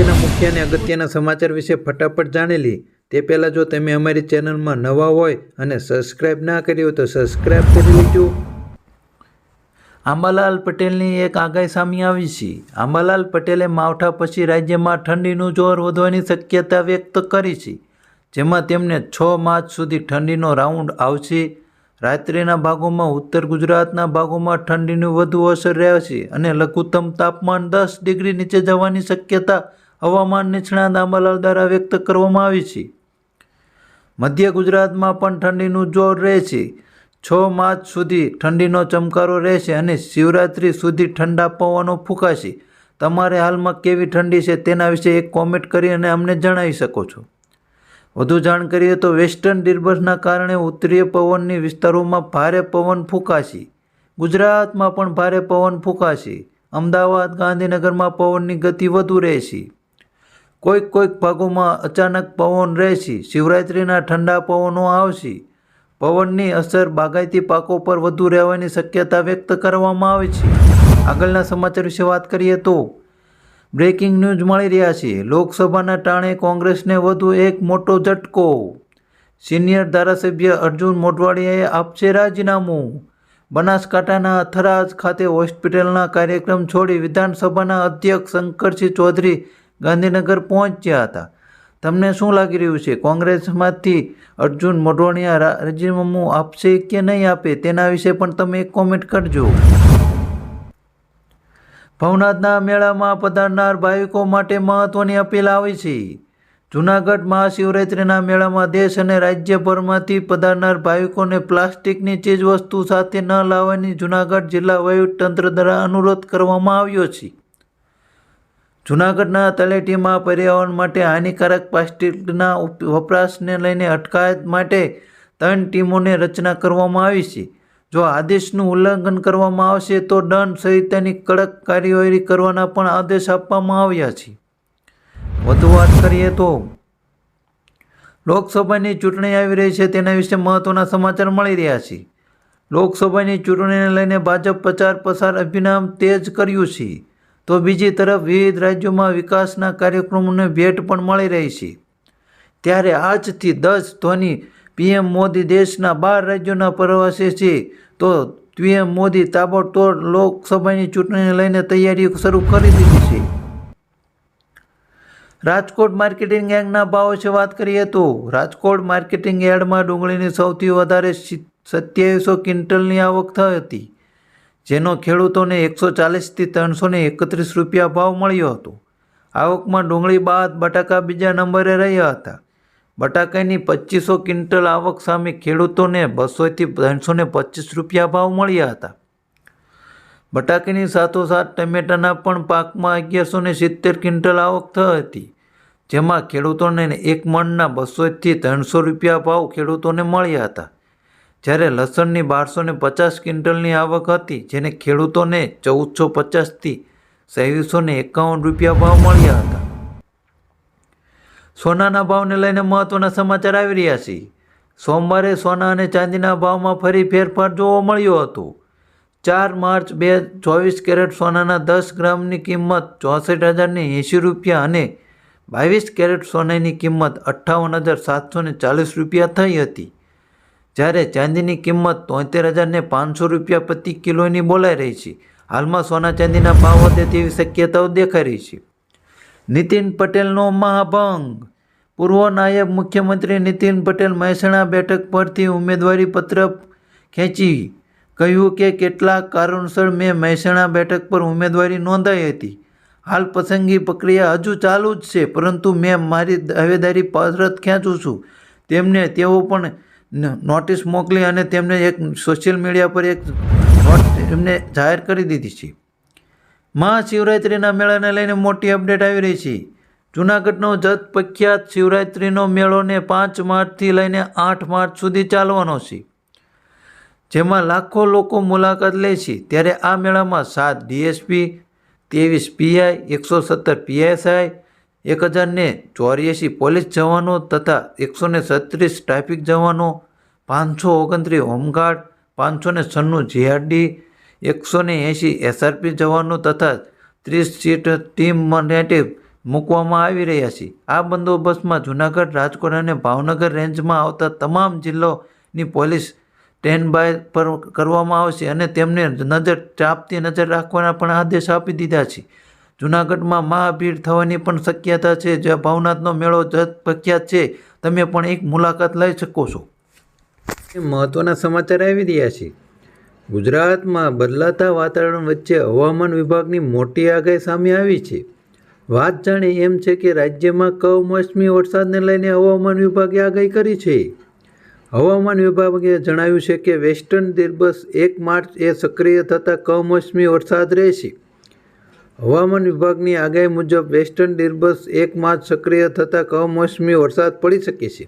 આજના મુખ્ય અને અગત્યના સમાચાર વિશે ફટાફટ જાણેલી તે પહેલાં જો તમે અમારી ચેનલમાં નવા હોય અને સબસ્ક્રાઇબ ના કરી હોય તો સબસ્ક્રાઇબ કરી લેજો. આંબાલાલ પટેલની એક આગાહી સામે આવી છે. આંબાલાલ પટેલે માવઠા પછી રાજ્યમાં ઠંડીનું જોર વધવાની શક્યતા વ્યક્ત કરી છે, જેમાં તેમને છ માર્ચ સુધી ઠંડીનો રાઉન્ડ આવશે. રાત્રિના ભાગોમાં ઉત્તર ગુજરાતના ભાગોમાં ઠંડીની વધુ અસર રહેશે અને લઘુત્તમ તાપમાન દસ ડિગ્રી નીચે જવાની શક્યતા હવામાન નિષ્ણાત આંબાલાલ દ્વારા વ્યક્ત કરવામાં આવી છે. મધ્ય ગુજરાતમાં પણ ઠંડીનું જોર રહેશે છ. માર્ચ સુધી ઠંડીનો ચમકારો રહેશે અને શિવરાત્રિ સુધી ઠંડા પવનો ફૂંકાશે. તમારે હાલમાં કેવી ઠંડી છે તેના વિશે એક કોમેન્ટ કરી અને અમને જણાવી શકો છો. વધુ જાણ કરીએ તો વેસ્ટર્ન ડિસ્ટર્બન્સના કારણે ઉત્તરીય પવનની વિસ્તારોમાં ભારે પવન ફૂંકાશે. ગુજરાતમાં પણ ભારે પવન ફૂંકાશે. અમદાવાદ, ગાંધીનગરમાં પવનની ગતિ વધુ રહેશે. કોઈક કોઈક ભાગોમાં અચાનક પવન રહેશે, શિવરાત્રિના ઠંડા પવનો આવશે. પવનની અસર બાગાયતી પાકો પર વધુ રહેવાની શક્યતા વ્યક્ત કરવામાં આવે છે. આગળના સમાચાર વિશે વાત કરીએ તો, બ્રેકિંગ ન્યૂઝ મળી રહ્યા છે. લોકસભાના ટાણે કોંગ્રેસને વધુ એક મોટો ઝટકો. સિનિયર ધારાસભ્ય અર્જુન મોઢવાડિયાએ આપશે રાજીનામું. બનાસકાંઠાના થરાજ ખાતે હોસ્પિટલના કાર્યક્રમ છોડી વિધાનસભાના અધ્યક્ષ શંકરસિંહ ચૌધરી ગાંધીનગર પહોંચ્યા હતા. તમને શું લાગી રહ્યું છે? કોંગ્રેસમાંથી અર્જુન મોઢવાણિયા રાજીનામું આપશે કે નહીં આપે? તેના વિશે પણ તમે એક કોમેન્ટ કરજો. ભવનાથના મેળામાં પધારનાર ભાવિકો માટે મહત્વની અપીલ આવી છે. જૂનાગઢ મહાશિવરાત્રિના મેળામાં દેશ અને રાજ્યભરમાંથી પધારનાર ભાવિકોને પ્લાસ્ટિકની ચીજવસ્તુ સાથે ન લાવવાની જૂનાગઢ જિલ્લા વહીવટીતંત્ર દ્વારા અનુરોધ કરવામાં આવ્યો છે. જૂનાગઢના તળેટીમાં પર્યાવરણ માટે હાનિકારક પ્લાસ્ટિકના વપરાશને લઈને અટકાયત માટે ત્રણ ટીમોની રચના કરવામાં આવી છે. જો આદેશનું ઉલ્લંઘન કરવામાં આવશે, તો દંડ સહિતની કડક કાર્યવાહી કરવાના પણ આદેશ આપવામાં આવ્યા છે. વધુ વાત કરીએ તો લોકસભાની ચૂંટણી આવી રહી છે, તેના વિશે મહત્વના સમાચાર મળી રહ્યા છે. લોકસભાની ચૂંટણીને લઈને ભાજપ પ્રચાર પ્રસાર અભિયાન તેજ કર્યું છે. તો બીજી તરફ વિવિધ રાજ્યોમાં વિકાસના કાર્યક્રમોને ભેટ પણ મળી રહી છે. ત્યારે આજથી દસ ધોની પીએમ મોદી દેશના બાર રાજ્યોના પ્રવાસે છે. તો પીએમ મોદી તાબડતોડ લોકસભાની ચૂંટણીને લઈને તૈયારીઓ શરૂ કરી દીધી છે. રાજકોટ માર્કેટિંગ ગેંગના ભાવ વિશે વાત કરીએ તો રાજકોટ માર્કેટિંગ યાર્ડમાં ડુંગળીની સૌથી વધારે સત્યાવીસો ક્વિન્ટલની આવક થઈ હતી. જેનો ખેડૂતોને એકસો ચાલીસથી ત્રણસો ને એકત્રીસ રૂપિયા ભાવ મળ્યો હતો. આવકમાં ડુંગળી બાદ બટાકા બીજા નંબરે રહ્યા હતા. બટાકાની પચીસો ક્વિન્ટલ આવક સામે ખેડૂતોને બસોથી ત્રણસો ને પચીસ રૂપિયા ભાવ મળ્યા હતા. બટાકાની સાથોસાથ ટમેટાના પણ પાકમાં અગિયારસો ને સિત્તેર ક્વિન્ટલ આવક થઈ હતી, જેમાં ખેડૂતોને એક મણના બસોથી ત્રણસો રૂપિયા ભાવ ખેડૂતોને મળ્યા હતા. જ્યારે લસણની બારસો ને પચાસ ક્વિન્ટલની આવક હતી, જેને ખેડૂતોને ચૌદસો પચાસથી સવીસો ને એકાવન રૂપિયા ભાવ મળ્યા હતા. સોનાના ભાવને લઈને મહત્વના સમાચાર આવી રહ્યા છે. સોમવારે સોના અને ચાંદીના ભાવમાં ફરી ફેરફાર જોવા મળ્યો હતો. ચાર માર્ચ બે ચોવીસ કેરેટ સોનાના દસ ગ્રામની કિંમત ચોસઠ હજારની એંશી રૂપિયા અને બાવીસ કેરેટ સોનાની કિંમત અઠ્ઠાવન હજાર સાતસો ચાલીસ રૂપિયા થઈ હતી. જ્યારે ચાંદીની કિંમત તોતેર હજારને પાંચસો રૂપિયા પ્રતિ કિલોની બોલાઈ રહી છે, હાલમાં સોના ચાંદીના ભાવ વધે તેવી શક્યતાઓ દેખાઈ રહી છે. નીતિન પટેલનો મહાભંગ. પૂર્વ નાયબ મુખ્યમંત્રી નીતિન પટેલ મહેસાણા બેઠક પરથી ઉમેદવારી પત્ર ખેંચી કહ્યું કે કેટલાક કારણોસર મેં મહેસાણા બેઠક પર ઉમેદવારી નોંધાઈ હતી. હાલ પસંદગી પ્રક્રિયા હજુ ચાલુ જ છે, પરંતુ મેં મારી દાવેદારી પરત ખેંચું છું. તેમને તેઓ પણ નોટિસ મોકલી અને તેમને એક સોશિયલ મીડિયા પર એક એમને જાહેર કરી દીધી છે. મહાશિવરાત્રિના મેળાને લઈને મોટી અપડેટ આવી રહી છે. જૂનાગઢનો જત પ્રખ્યાત શિવરાત્રિનો મેળોને પાંચ માર્ચથી લઈને આઠ માર્ચ સુધી ચાલવાનો છે. જેમાં લાખો લોકો મુલાકાત લે છે. ત્યારે આ મેળામાં સાત ડીએસપી, ત્રેવીસ પીઆઈ, એકસો સત્તર પીએસઆઈ એક હજારને ચોર્યાસી પોલીસ જવાનો તથા એકસો ને છત્રીસ ટ્રાફિક જવાનો, પાંચસો ઓગણત્રીસ હોમગાર્ડ પાંચસો ને છન્નું જીઆરડી એકસો ને એંશી એસઆરપી જવાનો તથા ત્રીસ સીટ ટીમ માટે મૂકવામાં આવી રહ્યા છે. આ બંદોબસ્તમાં જૂનાગઢ, રાજકોટ અને ભાવનગર રેન્જમાં આવતા તમામ જિલ્લાની પોલીસ સ્ટેન્ડ બાય પર કરવામાં આવશે અને તેમને નજર, ચાપતી નજર રાખવાના પણ આદેશ આપી દીધા છે. જૂનાગઢમાં મહાભીડ થવાની પણ શક્યતા છે, જ્યાં ભાવનાથનો મેળો જત પ્રખ્યાત છે. તમે પણ એક મુલાકાત લઈ શકો છો. મહત્વના સમાચાર આવી રહ્યા છે. ગુજરાતમાં બદલાતા વાતાવરણ વચ્ચે હવામાન વિભાગની મોટી આગાહી સામે આવી છે. વાત જાણે એમ છે કે રાજ્યમાં કમોસમી વરસાદને લઈને હવામાન વિભાગે આગાહી કરી છે. હવામાન વિભાગે જણાવ્યું છે કે વેસ્ટર્ન દિર્બસ એક માર્ચ એ સક્રિય થતાં કમોસમી વરસાદ રહેશે. હવામાન વિભાગની આગાહી મુજબ વેસ્ટર્ન ડિર્બસ એક માર્ચ સક્રિય થતાં કમોસમી વરસાદ પડી શકે છે.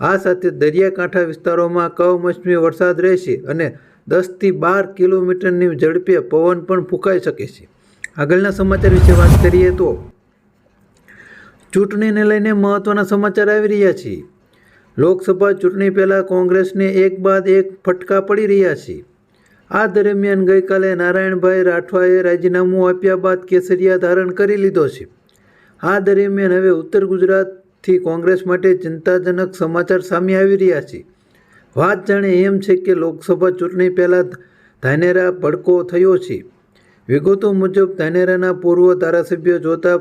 આ સાથે દરિયાકાંઠા વિસ્તારોમાં કમોસમી વરસાદ રહેશે અને દસથી બાર કિલોમીટરની ઝડપે પવન પણ ફૂંકાઈ શકે છે. આગળના સમાચાર વિશે વાત કરીએ તો ચૂંટણીને લઈને મહત્ત્વના સમાચાર આવી રહ્યા છે. લોકસભા ચૂંટણી પહેલાં કોંગ્રેસને એક બાદ એક ફટકા પડી રહ્યા છે. આ દરમિયાન ગઈકાલે નારાયણભાઈ રાઠવાએ રાજીનામું આપ્યા બાદ કેસરિયા ધારણ કરી લીધો છે. આ દરમિયાન હવે ઉત્તર ગુજરાતથી કોંગ્રેસ માટે ચિંતાજનક સમાચાર સામે આવી રહ્યા છે. વાત જાણે એમ છે કે લોકસભા ચૂંટણી પહેલાં ધાનેરા ભડકો થયો છે. વિગતો મુજબ ધાનેરાના પૂર્વ ધારાસભ્ય જોતા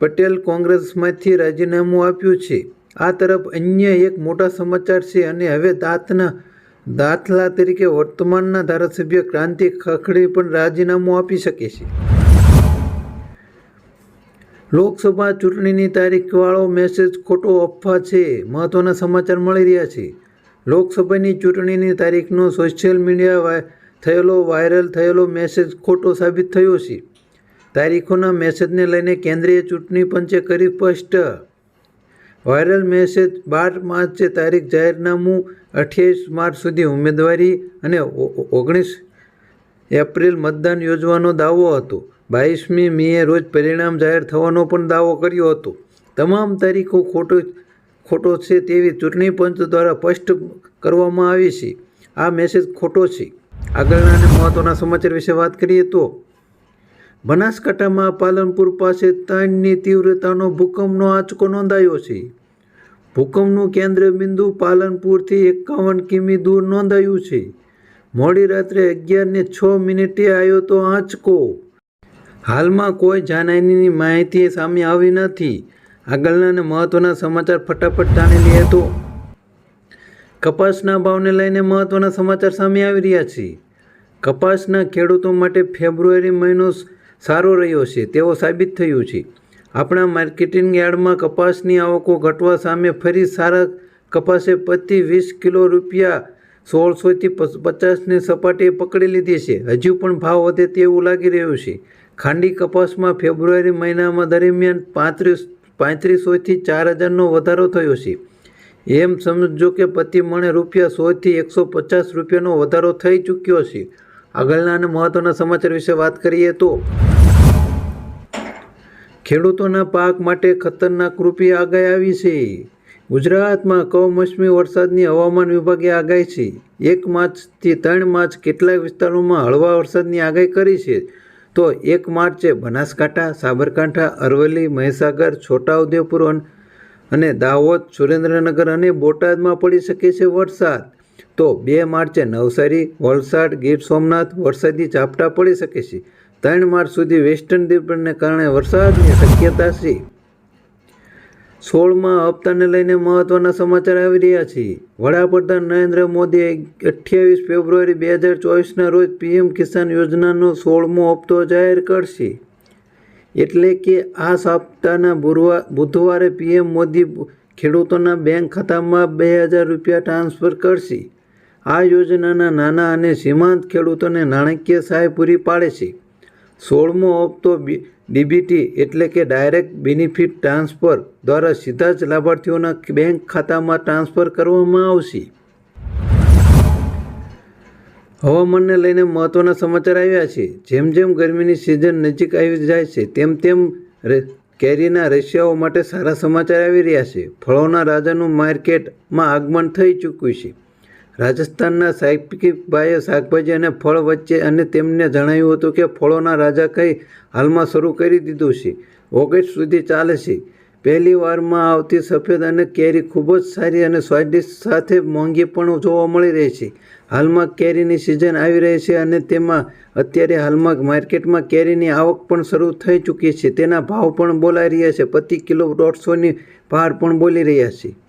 પટેલ કોંગ્રેસમાંથી રાજીનામું આપ્યું છે. આ તરફ અન્ય એક મોટા સમાચાર છે અને હવે દાંતના દાખલા તરીકે વર્તમાનના ધારાસભ્ય ક્રાંતિ ખખડી પણ રાજીનામું આપી શકે છે. લોકસભા ચૂંટણીની તારીખવાળો મેસેજ ખોટો અફવા છે, મહત્વના સમાચાર મળી રહ્યા છે. લોકસભાની ચૂંટણીની તારીખનો સોશિયલ મીડિયા વાય- થયેલો વાયરલ થયેલો મેસેજ ખોટો સાબિત થયો છે. તારીખોના મેસેજને લઈને કેન્દ્રીય ચૂંટણી પંચે કરી સ્પષ્ટ વાયરલ મેસેજ બાર માર્ચે તારીખ જાહેરનામું અઠ્યાવીસ માર્ચ સુધી ઉમેદવારી અને ઓગણીસ એપ્રિલ મતદાન યોજવાનો દાવો હતો. બાવીસમી મેએ રોજ પરિણામ જાહેર થવાનો પણ દાવો કર્યો હતો. તમામ તારીખો ખોટો ખોટો છે તેવી ચૂંટણી પંચ દ્વારા સ્પષ્ટ કરવામાં આવી છે. આ મેસેજ ખોટો છે. આગળના અને મહત્ત્વના સમાચાર વિશે વાત કરીએ તો બનાસકાંઠામાં પાલનપુર પાસે ત્રણની તીવ્રતાનો ભૂકંપનો આંચકો નોંધાયો છે. ભૂકંપનું કેન્દ્ર બિંદુ પાલનપુરથી એકાવન કિમી દૂર નોંધાયું છે. મોડી રાત્રે અગિયારને છ મિનિટે આવ્યો તો આંચકો. હાલમાં કોઈ જાનહાનીની માહિતી સામે આવી નથી. આગળના અને મહત્ત્વના સમાચાર ફટાફટ જાણી લઈએ તો. કપાસના ભાવને લઈને મહત્ત્વના સમાચાર સામે આવી રહ્યા છે. કપાસના ખેડૂતો માટે ફેબ્રુઆરી મહિનો સારો રહ્યો છે તેવો સાબિત થયું છે. આપણા માર્કેટિંગ યાર્ડમાં કપાસની આવકો ઘટવા સામે ફરી સારા કપાસે પ્રતિ વીસ કિલો રૂપિયા સોળસોથી પચાસની સપાટીએ પકડી લીધી છે. હજુ પણ ભાવ વધે તેવું લાગી રહ્યું છે. ખાંડી કપાસમાં ફેબ્રુઆરી મહિનામાં દરમિયાન પાંત્રીસ, પાંત્રીસોથી ચાર હજારનો વધારો થયો છે. એમ સમજો કે પ્રતિ મણે રૂપિયા સોથી એકસો પચાસ રૂપિયાનો વધારો થઈ ચૂક્યો છે. આગળના અને મહત્ત્વના સમાચાર વિશે વાત કરીએ તો ખેડૂતોના પાક માટે ખતરનાક રૂપી આગાહી આવી છે. ગુજરાતમાં કમોસમી વરસાદની હવામાન વિભાગે આગાહી છે. એક માર્ચથી ત્રણ માર્ચ કેટલાક વિસ્તારોમાં હળવા વરસાદની આગાહી કરી છે. તો એક માર્ચે બનાસકાંઠા, સાબરકાંઠા, અરવલ્લી, મહીસાગર, છોટાઉદેપુર અન- દાહોદ, સુરેન્દ્રનગર અને બોટાદમાં પડી શકે છે વરસાદ. તો બે માર્ચે નવસારી, વલસાડ, ગીર સોમનાથ વરસાદી ઝાપટા પડી શકે છે. ત્રણ માર્ચ સુધી વેસ્ટર્ન ડિસ્ટર્બન્સને કારણે વરસાદની શક્યતા છે. સોળમાં હપ્તાને લઈને મહત્વના સમાચાર આવી રહ્યા છે. વડાપ્રધાન નરેન્દ્ર મોદીએ અઠ્યાવીસ ફેબ્રુઆરી બે હજાર ચોવીસના રોજ પીએમ કિસાન યોજનાનો સોળમો હપ્તો જાહેર કરશે. એટલે કે આ સપ્તાહના બુધવારે પીએમ મોદી ખેડૂતોના બેંક ખાતામાં બે હજાર રૂપિયા ટ્રાન્સફર કરશે. આ યોજનાના નાના અને સીમાંત ખેડૂતોને નાણાકીય સહાય પૂરી પાડે છે. સોળમો હપ્તો ડીબીટી એટલે કે ડાયરેક્ટ બેનિફિટ ટ્રાન્સફર દ્વારા સીધા જ લાભાર્થીઓના બેંક ખાતામાં ટ્રાન્સફર કરવામાં આવશે. હવામાનને લઈને મહત્ત્વના સમાચાર આવ્યા છે. જેમ જેમ ગરમીની સિઝન નજીક આવી જાય છે, તેમ તેમ કેરીના રશિયાઓ માટે સારા સમાચાર આવી રહ્યા છે. ફળોના રાજાનું માર્કેટમાં આગમન થઈ ચૂક્યું છે. રાજસ્થાનના સાહિબભાઈએ શાકભાજી અને ફળ વચ્ચે અને તેમને જણાવ્યું હતું કે ફળોના રાજા કંઈ હાલમાં શરૂ કરી દીધું છે. ઓગસ્ટ સુધી ચાલે છે. પહેલી વારમાં આવતી સફેદ અને કેરી ખૂબ જ સારી અને સ્વાદિષ્ટ સાથે મોંઘી પણ જોવા મળી રહી છે. હાલમાં કેરીની સિઝન આવી રહી છે અને તેમાં અત્યારે હાલમાં માર્કેટમાં કેરીની આવક પણ શરૂ થઈ ચૂકી છે. તેના ભાવ પણ બોલાઈ રહ્યા છે. પ્રતિ કિલો દોઢસોની બહાર પણ બોલી રહ્યા છે.